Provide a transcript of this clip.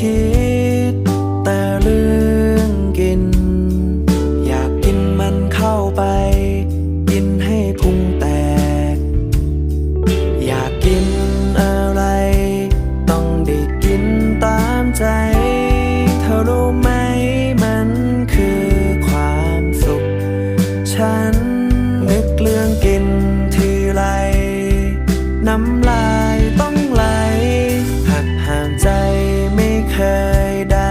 คิดแต่เรื่องกิน อยากกินมันเข้าไป กินให้พุงแตก อยากกินอะไร ต้องได้กินตามใจ เธอรู้ไหมมันคือความสุข ฉัน คยได้